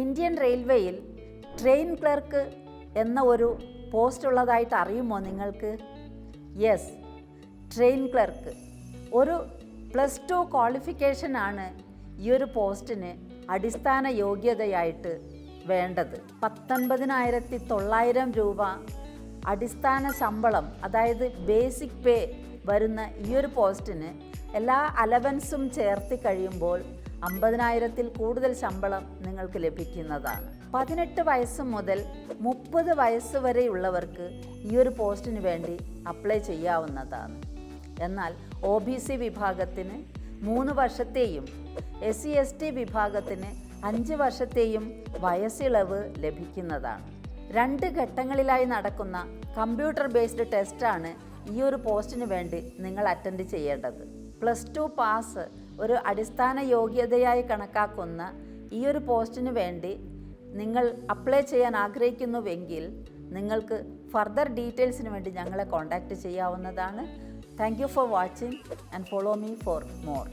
Indian റെയിൽവേയിൽ train clerk എന്ന ഒരു പോസ്റ്റ് ഉള്ളതായിട്ട് അറിയുമോ നിങ്ങൾക്ക്? Yes train clerk. ഒരു പ്ലസ് ടു ക്വാളിഫിക്കേഷനാണ് ഈ ഒരു പോസ്റ്റിന് അടിസ്ഥാന യോഗ്യതയായിട്ട് വേണ്ടത്. പത്തൊൻപതിനായിരത്തി തൊള്ളായിരം രൂപ അടിസ്ഥാന ശമ്പളം അതായത് ബേസിക് പേ വരുന്ന ഈ ഒരു പോസ്റ്റിന് എല്ലാ അലവൻസും ചേർത്തി കഴിയുമ്പോൾ അമ്പതിനായിരത്തിൽ കൂടുതൽ ശമ്പളം നിങ്ങൾക്ക് ലഭിക്കുന്നതാണ്. പതിനെട്ട് വയസ്സ് മുതൽ മുപ്പത് വയസ്സ് വരെയുള്ളവർക്ക് ഈ ഒരു പോസ്റ്റിന് വേണ്ടി അപ്ലൈ ചെയ്യാവുന്നതാണ്. എന്നാൽ ഒ ബി സി വിഭാഗത്തിന് മൂന്ന് വർഷത്തെയും എസ് സി എസ് ടി വിഭാഗത്തിന് അഞ്ച് വർഷത്തെയും വയസ്സിളവ് ലഭിക്കുന്നതാണ്. രണ്ട് ഘട്ടങ്ങളിലായി നടക്കുന്ന കമ്പ്യൂട്ടർ ബേസ്ഡ് ടെസ്റ്റാണ് ഈ ഒരു പോസ്റ്റിന് വേണ്ടി നിങ്ങൾ അറ്റൻഡ് ചെയ്യേണ്ടത്. പ്ലസ് ടു പാസ് ഒരു അടിസ്ഥാന യോഗ്യതയായി കണക്കാക്കുന്ന ഈ ഒരു പോസ്റ്റിന് വേണ്ടി നിങ്ങൾ അപ്ലൈ ചെയ്യാൻ ആഗ്രഹിക്കുന്നുവെങ്കിൽ നിങ്ങൾക്ക് ഫർദർ ഡീറ്റെയിൽസിന് വേണ്ടി ഞങ്ങളെ കോൺടാക്റ്റ് ചെയ്യാവുന്നതാണ്. Thank you for watching and follow me for more